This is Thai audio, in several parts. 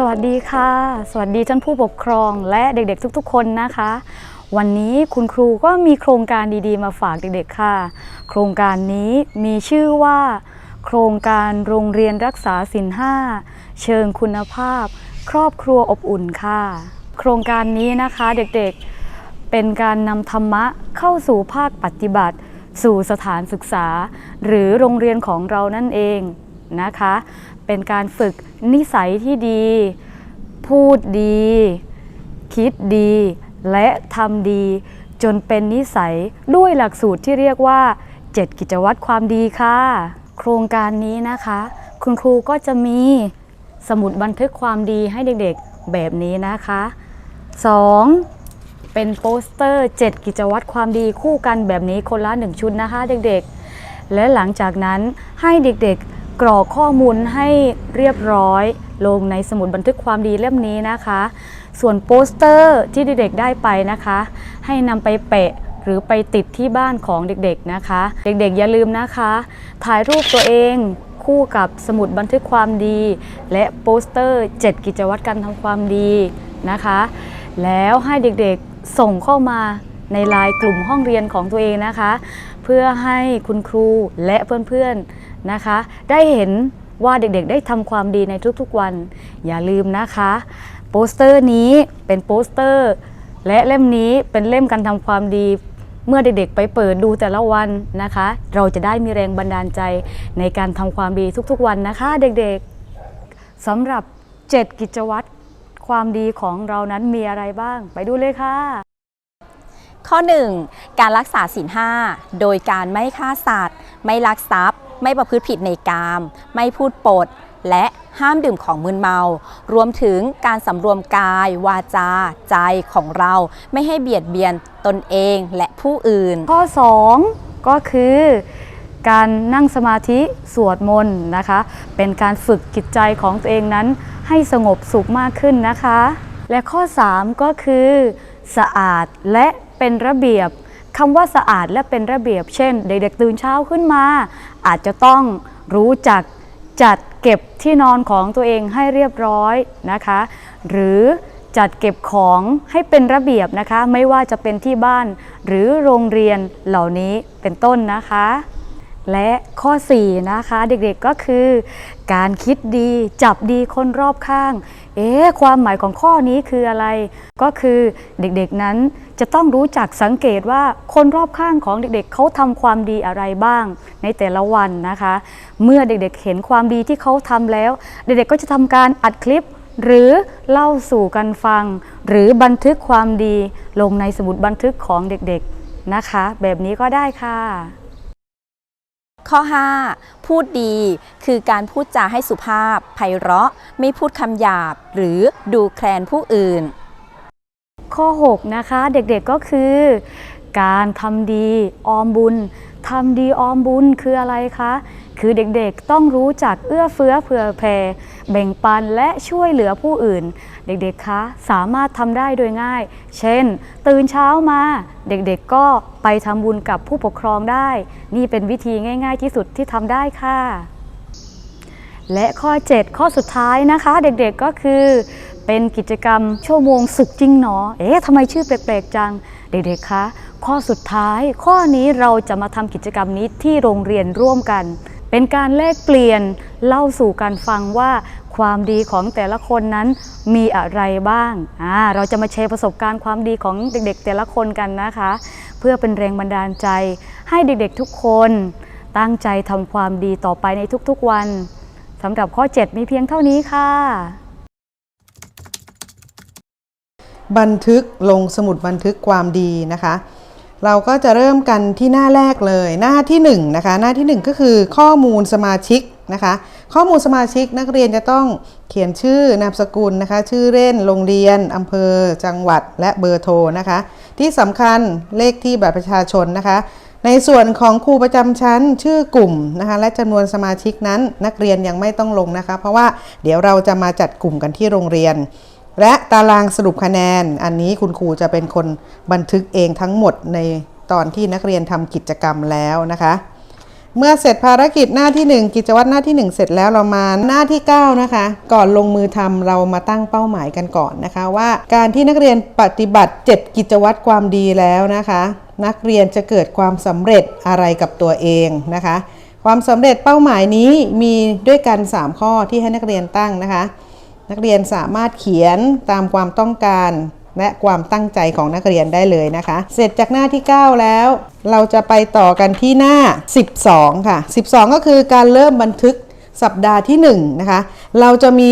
สวัสดีค่ะ สวัสดีท่านผู้ปกครองและเด็กๆทุกๆ คนนะคะ วันนี้คุณครูก็มีโครงการดีๆ มาฝากเด็กๆค่ะ โครงการนี้มีชื่อว่า โครงการโรงเรียนรักษาศีลห้าเชิงคุณภาพ ครอบครัวอบอุ่นค่ะ โครงการนี้นะคะเด็กๆเป็นการนำธรรมะเข้าสู่ภาคปฏิบัติ สู่สถานศึกษา หรือโรงเรียนของเรานั่นเอง นะคะ เป็นการฝึกนิสัยที่ดี พูดดี คิดดี และทำดี จนเป็นนิสัยด้วยหลักสูตรที่เรียกว่า 7 กิจวัตรความดีค่ะ โครงการนี้นะคะ คุณครูก็จะมีสมุดบันทึกความดีให้เด็กๆแบบนี้นะคะ 2. เป็นโปสเตอร์ 7 กิจวัตรความดีคู่กันแบบนี้คนละ 1 ชุดนะคะเด็กๆ และหลังจากนั้นให้เด็กๆ กรอกข้อมูลให้เรียบร้อย ลงในสมุดบันทึกความดีเล่มนี้นะคะ ส่วนโปสเตอร์ที่เด็กๆได้ไปนะคะ ให้นำไปแปะหรือไปติดที่บ้านของเด็กๆนะคะ เด็กๆอย่าลืมนะคะ ถ่ายรูปตัวเองคู่กับสมุดบันทึกความดี และโปสเตอร์ 7 กิจวัตรการทำความดีนะคะ แล้วให้เด็กๆส่งเข้ามา ในไลน์กลุ่มห้องเรียนของตัวเองนะคะ เพื่อให้คุณครูและเพื่อนๆนะคะ ได้เห็นว่าเด็กๆ ได้ทำความดีในทุกๆวัน อย่าลืมนะคะ โปสเตอร์นี้เป็นโปสเตอร์ และเล่มนี้เป็นเล่มการทำความดีเมื่อเด็กๆ ไปเปิดดูแต่ละวันนะคะ เราจะได้มีแรงบันดาลใจในการทำความดีทุกๆวันนะคะ เด็กๆสำหรับ 7 กิจวัตรความดีของเรานั้นมีอะไรบ้าง ไปดูเลยค่ะ ข้อ 1. การรักษาศีลห้าโดยการไม่ฆ่าสัตว์ ไม่ลักทรัพย์ ไม่ประพฤติผิดในกาม ไม่พูดปด และห้ามดื่มของมึนเมา รวมถึงการสำรวมกาย วาจา ใจของเรา ไม่ให้เบียดเบียนตนเองและผู้อื่น ข้อ 2 ก็คือการนั่งสมาธิสวดมนต์นะคะ เป็นการฝึกจิตใจของตัวเองนั้น ให้สงบสุขมากขึ้นนะคะ และข้อ 3 ก็คือ สะอาดและ เป็นระเบียบคำว่าสะอาดและเป็นระเบียบ เช่น เด็กๆตื่นเช้าขึ้นมา อาจจะต้องรู้จักจัดเก็บที่นอนของตัวเองให้เรียบร้อยนะคะ หรือจัดเก็บของให้เป็นระเบียบนะคะ ไม่ว่าจะเป็นที่บ้านหรือโรงเรียนเหล่านี้เป็นต้นนะคะ และข้อ 4 นะคะ เด็กๆก็คือ การคิดดีจับดีคนรอบข้าง เอ๊ะความหมายของข้อนี้คืออะไร ก็คือเด็กๆนั้นจะต้องรู้จักสังเกตว่าคนรอบข้างของเด็กๆเขาทำความดีอะไรบ้างในแต่ละวันนะคะ เมื่อเด็กๆเห็นความดีที่เขาทำแล้ว เด็กๆก็จะทำการอัดคลิปหรือเล่าสู่กันฟัง หรือบันทึกความดีลงในสมุดบันทึกของเด็กๆนะคะ แบบนี้ก็ได้ค่ะ ข้อ 5. พูดดีคือการพูดจาให้สุภาพ ไพเราะ ไม่พูดคำหยาบ หรือดูแคลนผู้อื่น ข้อ 6 นะคะ เด็กๆก็คือ การทำดีออมบุญ ทำดีออมบุญคืออะไรคะ คือเด็กๆต้องรู้จักเอื้อเฟื้อเผื่อแผ่ แบ่งปันและช่วยเหลือผู้อื่น เด็กๆคะสามารถทำได้โดยง่าย เช่น ตื่นเช้ามา เด็กๆก็ไปทำบุญกับผู้ปกครองได้ นี่เป็นวิธีง่าย ๆ ที่สุดที่ทำได้ค่ะและข้อ 7 ข้อสุดท้ายนะคะ เด็กๆก็คือ เป็นกิจกรรมชั่วโมงสุขจริงหนอ เอ๊ะทำไมชื่อแปลกๆจัง เด็กๆคะ ข้อสุดท้ายข้อนี้เราจะมาทำกิจกรรมนี้ที่โรงเรียนร่วมกัน เป็นการแลกเปลี่ยนเล่าสู่กันฟังว่าความดีของแต่ละคนนั้นมีอะไรบ้างอ่าเราจะมาแชร์ประสบการณ์ความดีของเด็กๆ แต่ละคนกันนะคะ เพื่อเป็นแรงบันดาลใจ ให้เด็กๆทุกคนตั้งใจทำความดีต่อไปในทุกๆวันสำหรับข้อ 7 มีเพียงเท่านี้ค่ะ บันทึกลงสมุดบันทึกความดีนะคะ เราก็จะเริ่มกันที่หน้าแรกเลยหน้าที่1นงนะคะหน้าที่ 1 ก็คือข้อมูลสมาชิกนะคะข้อมูลสมาชิกนักเรียนจะต้องเขียนชื่อนามสกุลนะคะชื่อเล่นโรงเรียนอำเภอ จังหวัดและเบอร์โทรนะคะที่สำคัญเลขที่บัตรประชาชนนะคะ ในส่วนของครูประจำชั้นชื่อกลุ่มนะคะและจำนวนสมาชิกนั้นนักเรียนยังไม่ต้องลงนะคะ เพราะว่าเดี๋ยวเราจะมาจัดกลุ่มกันที่โรงเรียน และตารางสรุปคะแนน อันนี้คุณครูจะเป็นคนบันทึกเองทั้งหมดในตอนที่นักเรียนทำกิจกรรมแล้วนะคะ เมื่อเสร็จภารกิจหน้าที่ 1 กิจวัตรหน้าที่ 1 เสร็จแล้วเรามาหน้าที่ 9 นะคะ ก่อนลงมือทำเรามาตั้งเป้าหมายกันก่อนนะคะ ว่าการที่นักเรียนปฏิบัติ 7 กิจวัตรความดีแล้วนะคะ นักเรียนจะเกิดความสำเร็จอะไรกับตัวเองนะคะ ความสำเร็จเป้าหมายนี้มีด้วยกัน 3 ข้อที่ให้นักเรียนตั้งนะคะ นักเรียนสามารถเขียนตามความต้องการและความตั้งใจของนักเรียนได้เลยนะคะ เสร็จจากหน้าที่ 9 แล้ว เราจะไปต่อกันที่หน้า 12 ค่ะ 12 ก็คือการเริ่มบันทึกสัปดาห์ที่1นะคะ เราจะมี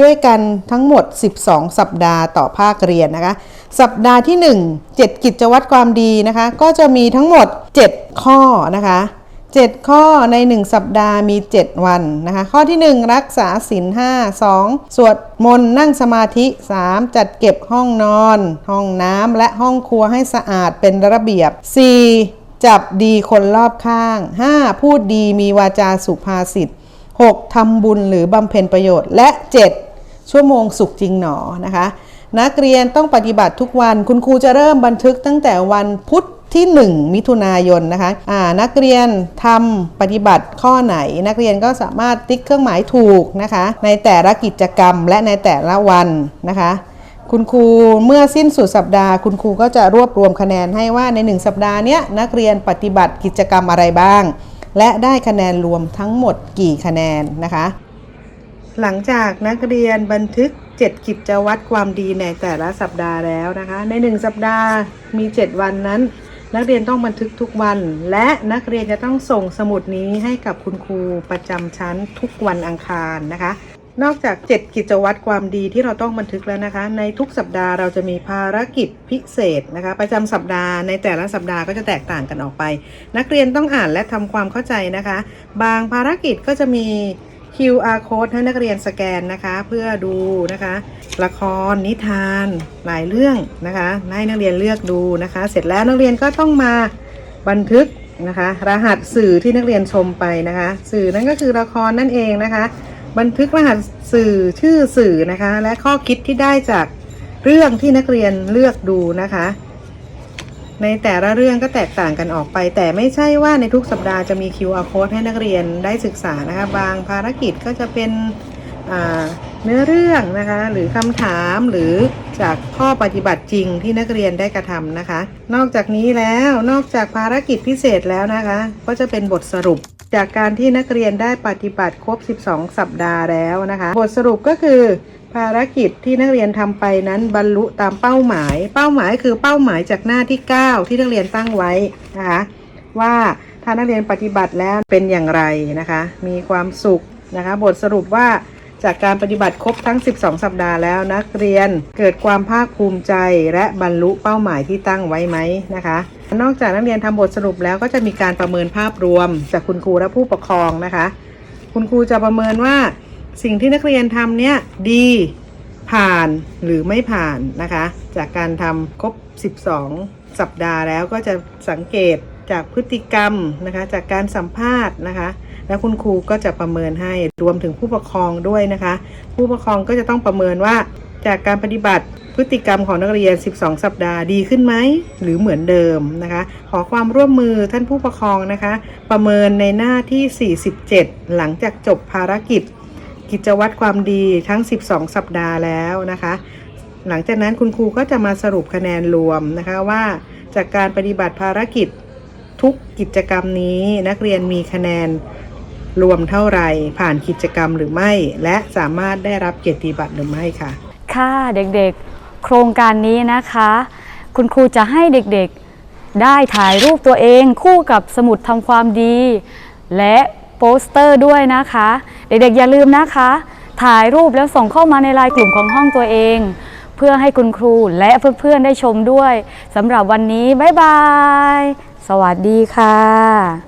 ด้วยกันทั้งหมด 12 สัปดาห์ต่อภาคเรียนนะคะ สัปดาห์ที่ 1 7 กิจวัตรความดีนะคะ ก็จะมีทั้งหมด 7 ข้อนะคะ 7 ข้อใน 1 สัปดาห์มี 7 วันนะคะ ข้อที่ 1 รักษาศีล5 2 สวดมนต์นั่งสมาธิ 3 จัดเก็บห้องนอน ห้องน้ำและห้องครัวให้สะอาดเป็นระเบียบ 4. จับดีคนรอบข้าง 5. พูดดีมีวาจาสุภาษิต 6. ทำบุญหรือบำเพ็ญประโยชน์และ 7. ชั่วโมงสุขจริงหนอนะคะ นักเรียนต้องปฏิบัติทุกวันคุณครูจะเริ่มบันทึกตั้งแต่วันพุธ ที่ 1 มิถุนายนนะคะอ่านักเรียนทำปฏิบัติข้อไหน นักเรียนก็สามารถติ๊กเครื่องหมายถูกนะคะ ในแต่ละกิจกรรมและในแต่ละวันนะคะคุณครูเมื่อสิ้นสุดสัปดาห์ คุณครูก็จะรวบรวมคะแนนให้ว่าใน 1 สัปดาห์เนี้ยนักเรียนปฏิบัติกิจกรรมอะไรบ้าง และได้คะแนนรวมทั้งหมดกี่คะแนนนะคะ หลังจากนักเรียนบันทึก 7 กิจวัตรความดีในแต่ละสัปดาห์แล้วนะคะ ใน 1 สัปดาห์มี 7 วันนั้น นักเรียนต้องบันทึกทุกวัน และนักเรียนจะต้องส่งสมุดนี้ให้กับคุณครูประจำชั้นทุกวันอังคารนะคะ นอกจาก 7 กิจวัตรความดีที่เราต้องบันทึกแล้วนะคะ ในทุกสัปดาห์เราจะมีภารกิจพิเศษนะคะ ประจำสัปดาห์ในแต่ละสัปดาห์ก็จะแตกต่างกันออกไป นักเรียนต้องอ่านและทำความเข้าใจนะคะ บางภารกิจก็จะมี QR code ให้นักเรียนสแกนนะคะ เพื่อดูนะคะ ละครนิทานหลายเรื่องนะคะให้นักเรียนเลือกดูนะคะ เสร็จแล้วนักเรียนก็ต้องมาบันทึกนะคะ รหัสสื่อที่นักเรียนชมไปนะคะ สื่อนั่นก็คือละครนั่นเองนะคะ บันทึกรหัสสื่อชื่อสื่อนะคะ และข้อคิดที่ได้จากเรื่องที่นักเรียนเลือกดูนะคะ ในแต่ละเรื่องก็แตกต่างกันออกไป แต่ไม่ใช่ว่าในทุกสัปดาห์จะมี QR code ให้นักเรียนได้ศึกษานะคะ บางภารกิจก็จะเป็นเนื้อเรื่องนะคะ หรือคำถามหรือจากข้อปฏิบัติจริงที่นักเรียนได้กระทำนะคะ นอกจากนี้แล้วนอกจากภารกิจพิเศษแล้วนะคะ ก็จะเป็นบทสรุป จากการที่นักเรียนได้ปฏิบัติครบ 12 สัปดาห์แล้วนะคะ บทสรุปก็คือ ภารกิจที่นักเรียนทำไปนั้นบรรลุตามเป้าหมาย เป้าหมายคือเป้าหมายจากหน้าที่ 9 ที่นักเรียนตั้งไว้นะคะว่าถ้านักเรียนปฏิบัติแล้วเป็นอย่างไรนะคะ มีความสุขนะคะ บทสรุปว่าจากการปฏิบัติครบทั้ง 12 สัปดาห์แล้วนักเรียนเกิดความภาคภูมิใจและบรรลุเป้าหมายที่ตั้งไว้ไหมนะคะ นอกจากนักเรียนทำบทสรุปแล้วก็จะมีการประเมินภาพรวม จากคุณครูและผู้ปกครองนะคะ คุณครูจะประเมินว่าสิ่งที่นักเรียนทำเนี่ยดีผ่านหรือไม่ผ่านนะคะ จากการทำครบ 12 สัปดาห์แล้วก็จะสังเกตจากพฤติกรรมนะคะ จากการสัมภาษณ์นะคะ แล้วคุณครูก็จะประเมินให้รวมถึงผู้ปกครองด้วยนะคะ ผู้ปกครองก็จะต้องประเมินว่าจากการปฏิบัติ พฤติกรรมของนักเรียน 12 สัปดาห์ดีขึ้นไหม หรือเหมือนเดิมนะคะ ขอความร่วมมือท่านผู้ปกครองนะคะ ประเมินในหน้าที่ 47 หลังจากจบภารกิจ กิจวัตรความดีทั้ง 12 สัปดาห์แล้วนะคะ หลังจากนั้นคุณครูก็จะมาสรุปคะแนนรวมนะคะว่า จากการปฏิบัติภารกิจทุกกิจกรรมนี้นักเรียนมีคะแนนรวมเท่าไหร่ผ่านกิจกรรมหรือไม่ และสามารถได้รับเกียรติบัตรหรือไม่ค่ะ ค่ะเด็กๆ โครงการนี้นะคะ คุณครูจะให้เด็กๆได้ถ่ายรูปตัวเองคู่กับสมุดทำความดี และโปสเตอร์ด้วยนะคะ เด็กๆอย่าลืมนะคะ ถ่ายรูปแล้วส่งเข้ามาในไลน์กลุ่มของห้องตัวเอง เพื่อให้คุณครูและเพื่อนๆได้ชมด้วยสำหรับวันนี้ บ๊ายบาย สวัสดีค่ะ